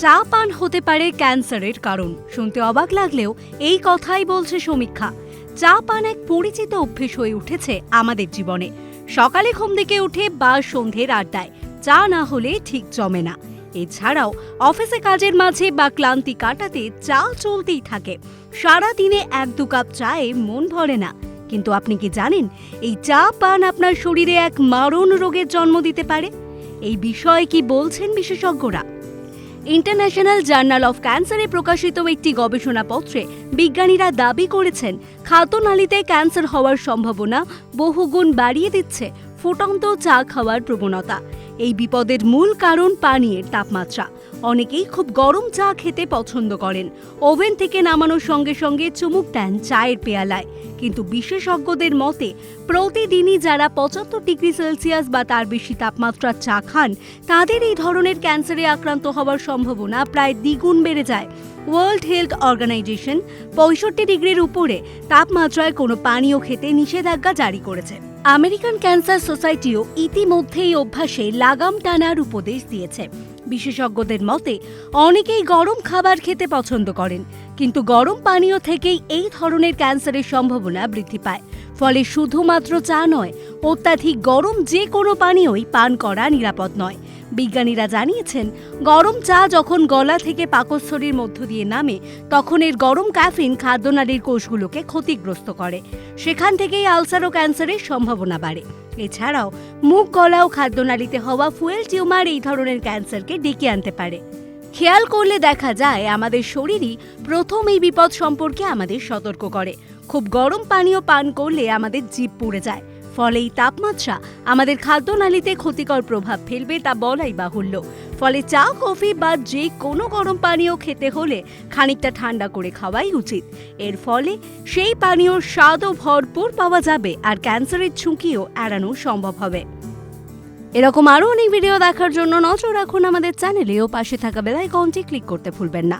চা পান হতে পারে ক্যান্সারের কারণ। শুনতে অবাক লাগলেও এই কথাই বলছে সমীক্ষা। চা পান এক পরিচিত অভ্যেস হয়ে উঠেছে আমাদের জীবনে। সকালে ঘুম থেকে উঠে বা সন্ধ্যের আড্ডায়, চা না হলে ঠিক জমে না। এছাড়াও অফিসে কাজের মাঝে বা ক্লান্তি কাটাতে চা চলতেই থাকে। সারা দিনে এক দু কাপ চায়ে মন ভরে না। কিন্তু আপনি কি জানেন, এই চা পান আপনার শরীরে এক মারণ রোগের জন্ম দিতে পারে? এই বিষয়ে কি বলছেন বিশেষজ্ঞরা? ইন্টারন্যাশনাল জার্নাল অফ ক্যান্সারে প্রকাশিত একটি গবেষণাপত্রে বিজ্ঞানীরা দাবি করেছেন, খাদ্যনালীতে ক্যান্সার হওয়ার সম্ভাবনা বহুগুণ বাড়িয়ে দিচ্ছে ফুটন্ত চা খাওয়ার প্রবণতা। এই বিপদের মূল কারণ পানীয়ের তাপমাত্রা। অনেকেই খুব গরম চা খেতে পছন্দ করেন। ওভেন থেকে নামানোর সঙ্গে সঙ্গে চুমুক দেন চায়ের পেয়ালায়। কিন্তু বিশেষজ্ঞদের মতে, প্রতিদিনই যারা পঁচাত্তর ডিগ্রি সেলসিয়াস বা তার বেশি তাপমাত্রার চা খান, তাদের এই ধরনের ক্যান্সারে আক্রান্ত হওয়ার সম্ভাবনা প্রায় দ্বিগুণ বেড়ে যায়। ওয়ার্ল্ড হেলথ অর্গানাইজেশন পঁয়ষট্টি ডিগ্রির উপরে তাপমাত্রায় কোনো পানীয় খেতে নিষেধাজ্ঞা জারি করেছে। আমেরিকান ক্যান্সার সোসাইটিও ইতিমধ্যে এই অভ্যাসে লাগাম টানার উপদেশ দিয়েছে। বিশেষজ্ঞদের মতে, অনেকেই গরম খাবার খেতে পছন্দ করেন, কিন্তু গরম পানীয় থেকেই এই ধরনের ক্যান্সারের সম্ভাবনা বৃদ্ধি পায়। ফলে শুধুমাত্র চা নয়, অত্যাধিক গরম যে কোনো পানীয়ই পান করা নিরাপদ নয়। বিজ্ঞানীরা জানিয়েছেন, গরম চা যখন গলা থেকে পাকস্থলীর মধ্য দিয়ে নামে, তখন এর গরম ক্যাফিন খাদ্যনালীর কোষগুলোকে ক্ষতিগ্রস্ত করে। সেখান থেকেই আলসার ও ক্যান্সারের সম্ভাবনা বাড়ে। এছাড়াও, মুখ, গলা ও খাদ্যনালীতে হওয়া ফুয়েল টিউমার এই ধরনের ক্যান্সারকে ডেকে আনতে পারে। খেয়াল করলে দেখা যায়, আমাদের শরীরই প্রথম এই বিপদ সম্পর্কে আমাদের সতর্ক করে। খুব গরম পানীয় পান করলে আমাদের জিভ পুড়ে যায়। ফলে এই তাপমাত্রা। আমাদের খাদ্যনালীতে ক্ষতিকর প্রভাব ফেলবে তা বলাই বাহুল্য। ফলে চা, কফি বা যে কোনো গরম পানীয় খেতে হলে খানিকটা ঠান্ডা করে খাওয়াই উচিত। এর ফলে সেই পানীয়র স্বাদও ভরপুর পাওয়া যাবে আর ক্যান্সারের ঝুঁকিও এড়ানো সম্ভব হবে। এরকম আরও অনেক ভিডিও দেখার জন্য নজর রাখুন আমাদের চ্যানেলে ও পাশে থাকা বেলাইকনটি ক্লিক করতে ভুলবেন না।